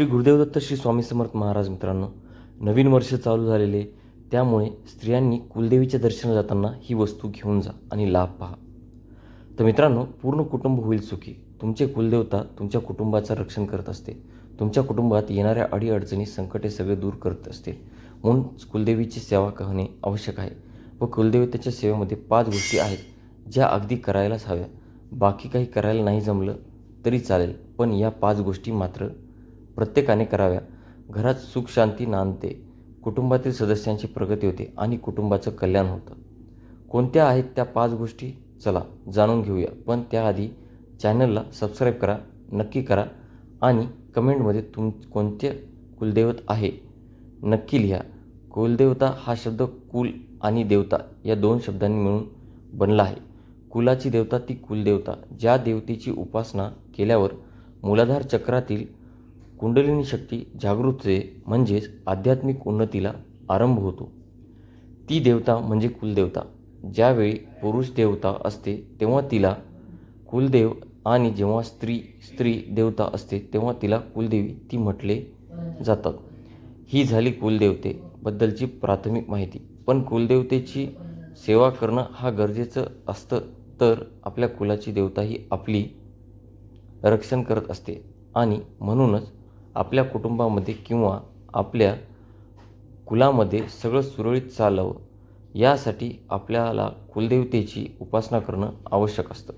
श्री गुरुदेव दत्त श्री स्वामी समर्थ महाराज मित्रांनो नवीन वर्ष चालू झालेले त्यामुळे स्त्रियांनी कुलदेवीच्या दर्शनाला जाताना ही वस्तू घेऊन जा आणि लाभ पहा. तर मित्रांनो पूर्ण कुटुंब होईल सुखी. तुमचे कुलदेवता तुमच्या कुटुंबाचं रक्षण करत असते. तुमच्या कुटुंबात येणाऱ्या अडीअडचणी संकटे सगळे दूर करत असते. म्हणून कुलदेवीची सेवा करणे आवश्यक आहे व कुलदेवतेच्या सेवेमध्ये पाच गोष्टी आहेत ज्या अगदी करायलाच हव्या. बाकी काही करायला नाही जमलं तरी चालेल पण या पाच गोष्टी मात्र प्रत्येकाने कराव्या. घरात सुख शांती नांदते. कुटुंबातील सदस्यांची प्रगती होते आणि कुटुंबाचं कल्याण होतं. कोणत्या आहेत त्या पाच गोष्टी? चला जाणून घेऊया. पण त्याआधी चॅनलला सबस्क्राईब करा नक्की करा आणि कमेंटमध्ये तुम कोणते कुलदैवत आहे? नक्की लिहा. कुलदेवता हा शब्द कुल आणि देवता या दोन शब्दांनी मिळून बनला आहे. कुलाची देवता ती कुलदेवता. ज्या देवतेची उपासना केल्यावर मूलाधार चक्रातील कुंडलिनी शक्ती जागृतते म्हणजेच आध्यात्मिक उन्नतीला आरंभ होतो. ती देवता म्हणजे कुलदेवता. ज्यावेळी पुरुष देवता असते तेव्हा तिला कुलदेव आणि जेव्हा स्त्री स्त्री देवता असते तेव्हा तिला कुलदेवी ती म्हटले जातात. ही झाली कुलदेवतेबद्दलची प्राथमिक माहिती. पण कुलदेवतेची सेवा करणं हा गरजेचं असतं तर आपल्या कुलाची देवता ही आपली रक्षण करत असते. आणि म्हणूनच आपल्या कुटुंबामध्ये किंवा आपल्या कुलामध्ये सगळं सुरळीत चालावं यासाठी आपल्याला कुलदेवतेची उपासना करणं आवश्यक असतं.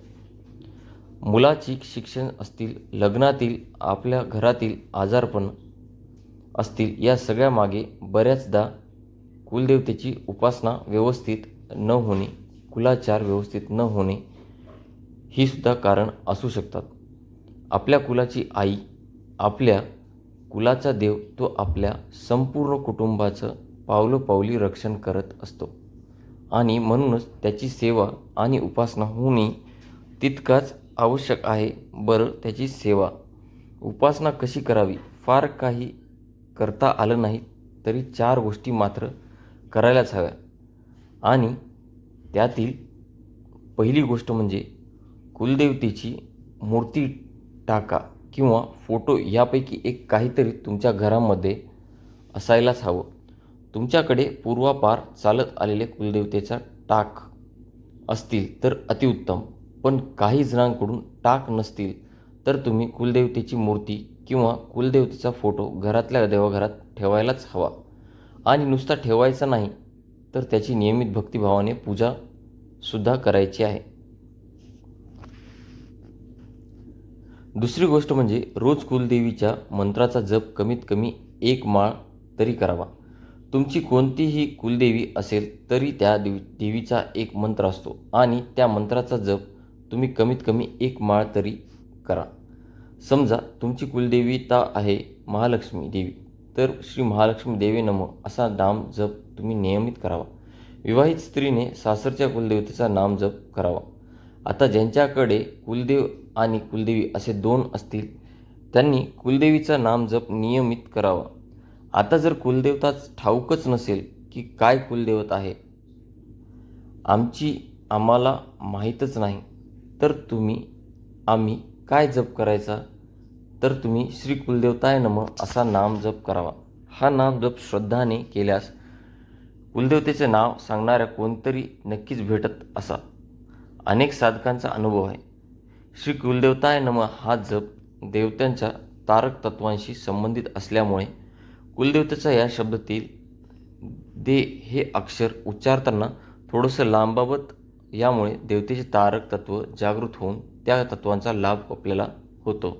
मुलाची शिक्षण असतील लग्नातील आपल्या घरातील आजारपण असतील या सगळ्यामागे बऱ्याचदा कुलदेवतेची उपासना व्यवस्थित न होणे कुलाचार व्यवस्थित न होणे ही सुद्धा कारण असू शकतात. आपल्या कुलाची आई आपल्या कुलाचा देव तो आपल्या संपूर्ण कुटुंबाचं पावलोपावली रक्षण करत असतो. आणि म्हणूनच त्याची सेवा आणि उपासना होणे तितकाच आवश्यक आहे. बरं त्याची सेवा. उपासना कशी करावी? फार काही करता आलं नाही तरी चार गोष्टी मात्र करायलाच हव्या. आणि त्यातील पहिली गोष्ट म्हणजे कुलदेवतेची मूर्ती टाका. किंवा फोटो यापैकी एक काहीतरी तुमच्या घरामध्ये असायलाच हवं. तुमच्याकडे पूर्वापार चालत आलेले कुलदेवतेचा टाक असतील तर अतिउत्तम पण काही जणांकडून टाक नसतील तर तुम्ही कुलदेवतेची मूर्ती किंवा कुलदेवतेचा फोटो घरातल्या देवाघरात ठेवायलाच हवा. आणि नुसता ठेवायचा नाही तर त्याची नियमित भक्तिभावाने पूजासुद्धा करायची आहे. दुसरी गोष्ट म्हणजे रोज कुलदेवीच्या मंत्राचा जप कमीत कमी एक माळ तरी करावा. तुमची कोणतीही कुलदेवी असेल तरी त्या देवी देवीचा एक मंत्र असतो आणि त्या मंत्राचा जप तुम्ही कमीत कमी एक माळ तरी करा. समजा तुमची कुलदेवीता आहे महालक्ष्मी देवी तर श्री महालक्ष्मी देवी नम असा नाम जप तुम्ही नियमित करावा. विवाहित स्त्रीने सासरच्या कुलदेवतेचा नाम जप करावा. आता ज्यांच्याकडे कुलदेव आणि कुलदेवी असे दोन असतील त्यांनी कुलदेवीचा नाम जप नियमित करावा. आता जर कुलदेवताच ठाऊकच नसेल की काय कुलदेवत आहे? आमची आम्हाला माहीतच नाही. तर तुम्ही आम्ही काय जप करायचा? तर तुम्ही श्री कुलदेवताय नम असा नाम जप करावा. हा नाम जप श्रद्धाने केल्यास कुलदेवतेचे नाव सांगणाऱ्या कोणतरी नक्कीच भेटत असा. अनेक साधकांचा अनुभव आहे. श्री कुलदेवताय नम. हा जप देवतांच्या तारक तत्वांशी संबंधित असल्यामुळे कुलदेवतेचा या शब्दातील दे हे अक्षर उच्चारताना थोडंसं लांबावत यामुळे देवतेचे तारक तत्व जागृत होऊन त्या तत्वांचा लाभ आपल्याला होतो.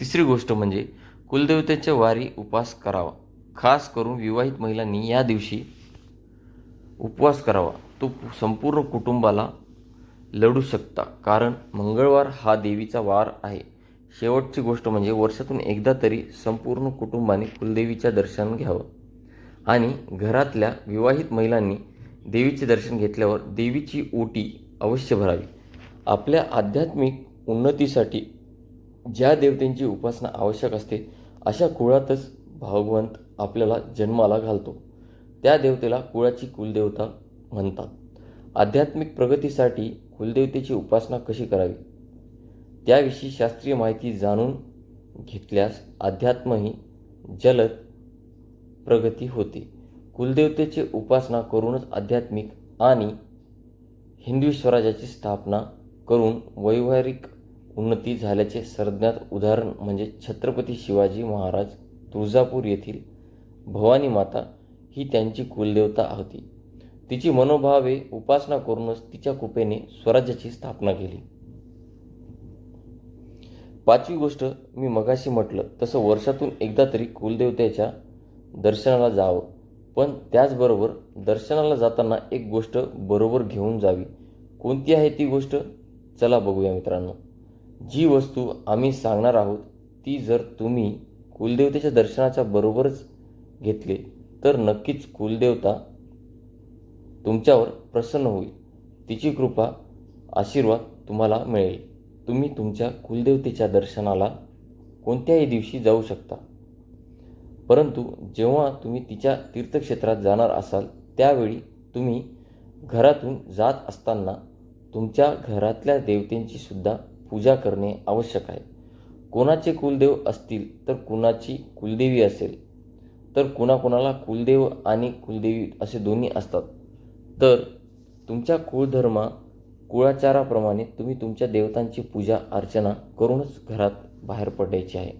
तिसरी गोष्ट म्हणजे कुलदेवतेच्या वारी उपवास करावा. खास करून विवाहित महिलांनी या दिवशी उपवास करावा. तो संपूर्ण कुटुंबाला लढू शकता. कारण मंगळवार हा देवीचा वार आहे. शेवटची गोष्ट म्हणजे वर्षातून एकदा तरी संपूर्ण कुटुंबाने कुलदेवीच्या दर्शन घ्यावं. आणि घरातल्या विवाहित महिलांनी देवीचे दर्शन घेतल्यावर देवीची ओटी अवश्य भरावी. आपल्या आध्यात्मिक उन्नतीसाठी ज्या देवतेंची उपासना आवश्यक असते अशा कुळातच भगवंत आपल्याला जन्माला घालतो. त्या देवतेला कुळाची कुलदेवता म्हणतात. आध्यात्मिक प्रगतीसाठी कुलदेवतेची उपासना कशी करावी? त्याविषयी शास्त्रीय माहिती जाणून घेतल्यास अध्यात्मही जलद प्रगती होते. कुलदेवतेची उपासना करूनच आध्यात्मिक आणि हिंदवी स्वराज्याची स्थापना करून वैवाहिक उन्नती झाल्याचे सरज्ञात उदाहरण म्हणजे छत्रपती शिवाजी महाराज तुळजापूर येथील भवानी माता ही त्यांची कुलदेवता होती. तिची मनोभावे उपासना करूनच तिच्या कृपेने स्वराज्याची स्थापना केली. पाचवी गोष्ट मी मगाशी म्हटलं तसं वर्षातून एकदा तरी कुलदेवतेच्या दर्शनाला जावं. पण त्याचबरोबर दर्शनाला जाताना एक गोष्ट बरोबर घेऊन जावी. कोणती आहे ती गोष्ट? चला बघूया मित्रांनो. जी वस्तू आम्ही सांगणार आहोत ती जर तुम्ही कुलदेवतेच्या दर्शनाच्या बरोबरच घेतले तर नक्कीच कुलदेवता तुमच्यावर प्रसन्न होईल. तिची कृपा आशीर्वाद तुम्हाला मिळेल. तुम्ही तुमच्या कुलदेवतेच्या दर्शनाला कोणत्याही दिवशी जाऊ शकता. परंतु जेव्हा तुम्ही तिच्या तीर्थक्षेत्रात जाणार असाल त्यावेळी तुम्ही घरातून जात असताना तुमच्या घरातल्या देवतेंची सुद्धा पूजा करणे आवश्यक आहे. कोणाचे कुलदेव असतील तर कुणाची कुलदेवी असेल. तर कुणाकुणाला कुलदेव आणि कुलदेवी असे दोन्ही असतात. तर तुमच्या कुळधर्मा कुळाचाराप्रमाणे तुम्ही तुमच्या देवतांची पूजा अर्चना करूनच घरात बाहेर पडायची आहे.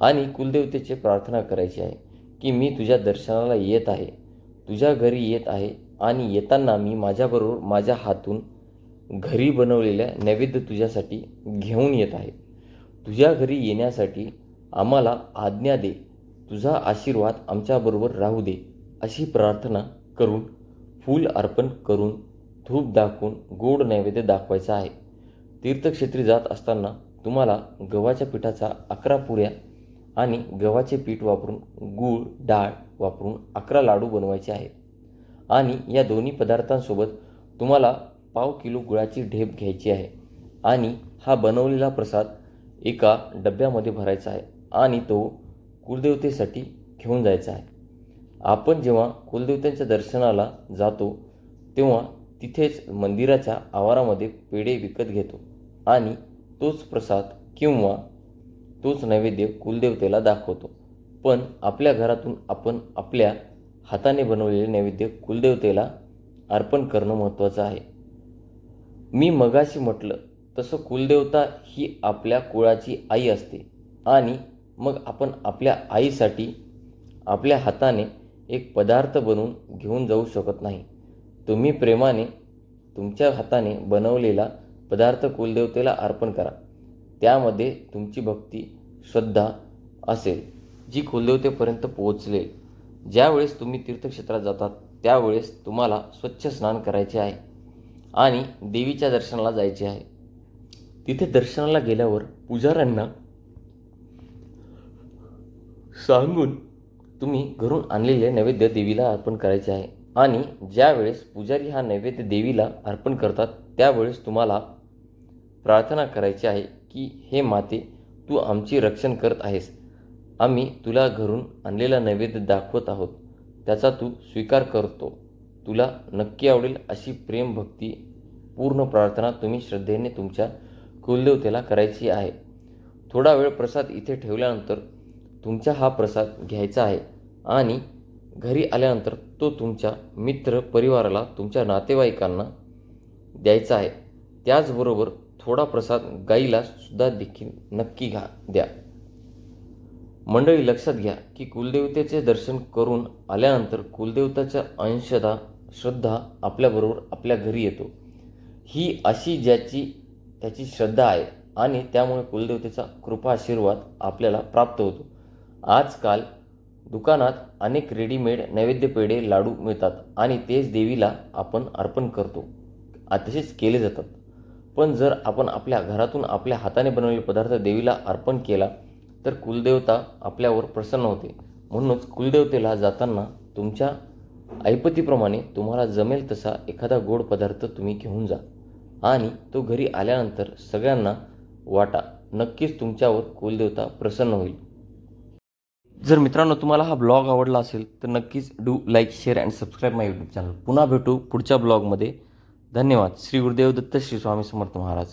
आणि कुलदेवतेची प्रार्थना करायची आहे की मी तुझ्या दर्शनाला येत आहे तुझ्या घरी येत आहे आणि येताना मी माझ्याबरोबर माझ्या हातून घरी बनवलेल्या नैवेद्य तुझ्यासाठी घेऊन येत आहे. तुझ्या घरी येण्यासाठी आम्हाला आज्ञा दे तुझा आशीर्वाद आमच्याबरोबर राहू दे अशी प्रार्थना करून फूल अर्पण करून धूप दाखवून गोड नैवेद्य दाखवायचा आहे. तीर्थक्षेत्री जात असताना तुम्हाला गव्हाच्या पिठाचा अकरा पुऱ्या आणि गव्हाचे पीठ वापरून गूळ डाळ वापरून अकरा लाडू बनवायचे आहेत. आणि या दोन्ही पदार्थांसोबत तुम्हाला पाव किलो गुळाची ढेप घ्यायची आहे आणि हा बनवलेला प्रसाद एका डब्यामध्ये भरायचा आहे आणि तो कुलदेवतेसाठी घेऊन जायचा आहे. आपण जेव्हा कुलदेवतांच्या दर्शनाला जातो तेव्हा तिथेच मंदिराच्या आवारामध्ये पेढे विकत घेतो आणि तोच प्रसाद किंवा तोच नैवेद्य कुलदेवतेला दाखवतो. पण आपल्या घरातून आपण आपल्या हाताने बनवलेले नैवेद्य कुलदेवतेला अर्पण करणं महत्त्वाचं आहे. मी मगाशी म्हटलं तसं कुलदेवता ही आपल्या कुळाची आई असते आणि मग आपण आपल्या आईसाठी आपल्या हाताने एक पदार्थ बनवून घेऊन जाऊ शकत नाही. तुम्ही प्रेमाने तुमच्या हाताने बनवलेला पदार्थ कुलदेवतेला अर्पण करा. त्यामध्ये तुमची भक्ती श्रद्धा असेल जी कुलदेवतेपर्यंत पोहोचलेल ज्यावेळेस तुम्ही तीर्थक्षेत्रात जातात त्यावेळेस तुम्हाला स्वच्छ स्नान करायचे आहे आणि देवीच्या दर्शनाला जायचे आहे. तिथे दर्शनाला गेल्यावर पुजाऱ्यांना सांगून तुम्ही घरून आणलेले नैवेद्य देवीला अर्पण करायचे आहे. आणि ज्यावेळेस पुजारी हा नैवेद्य देवीला अर्पण करतात त्यावेळेस तुम्हाला प्रार्थना करायची आहे की हे माते तू आमची रक्षण करत आहेस. आम्ही तुला घरून आणलेला नैवेद्य दाखवत आहोत. त्याचा तू स्वीकार करतो. तुला नक्की आवडेल अशी प्रेम भक्ती पूर्ण प्रार्थना तुम्ही श्रद्धेने तुमच्या कुलदेवतेला करायची आहे. थोडा वेळ प्रसाद इथे ठेवल्यानंतर तुमचा हा प्रसाद घ्यायचा आहे. आणि घरी आल्यानंतर तो तुमच्या मित्र परिवाराला तुमच्या नातेवाईकांना द्यायचा आहे. त्याचबरोबर थोडा प्रसाद गाईला सुद्धा देखील नक्की घा द्या. मंडळी लक्षात घ्या की कुलदेवतेचे दर्शन करून आल्यानंतर कुलदेवताच्या अंशदा श्रद्धा आपल्याबरोबर आपल्या घरी येतो. ही अशी ज्याची त्याची श्रद्धा आहे आणि त्यामुळे कुलदेवतेचा कृपा आशीर्वाद आपल्याला प्राप्त होतो. आजकाल दुकानात अनेक रेडीमेड नैवेद्य पेढे लाडू मिळतात आणि तेच देवीला आपण अर्पण करतो. तसेच केले जातात. पण जर आपण आपल्या घरातून आपल्या हाताने बनवलेले पदार्थ देवीला अर्पण केला तर कुलदेवता आपल्यावर प्रसन्न होते. म्हणूनच कुलदेवतेला जाताना तुमच्या ऐपतीप्रमाणे तुम्हाला जमेल तसा एखादा गोड पदार्थ तुम्ही घेऊन जा. आणि तो घरी आल्यानंतर सगळ्यांना वाटा. नक्कीच तुमच्यावर कुलदेवता प्रसन्न होईल. जर मित्रांनो तुम्हाला हा ब्लॉग आवडला असेल तर नक्कीच do like share and subscribe my YouTube channel पुन्हा भेटू पुढच्या ब्लॉगमध्ये धन्यवाद. श्री गुरुदेव दत्त श्री स्वामी समर्थ महाराज.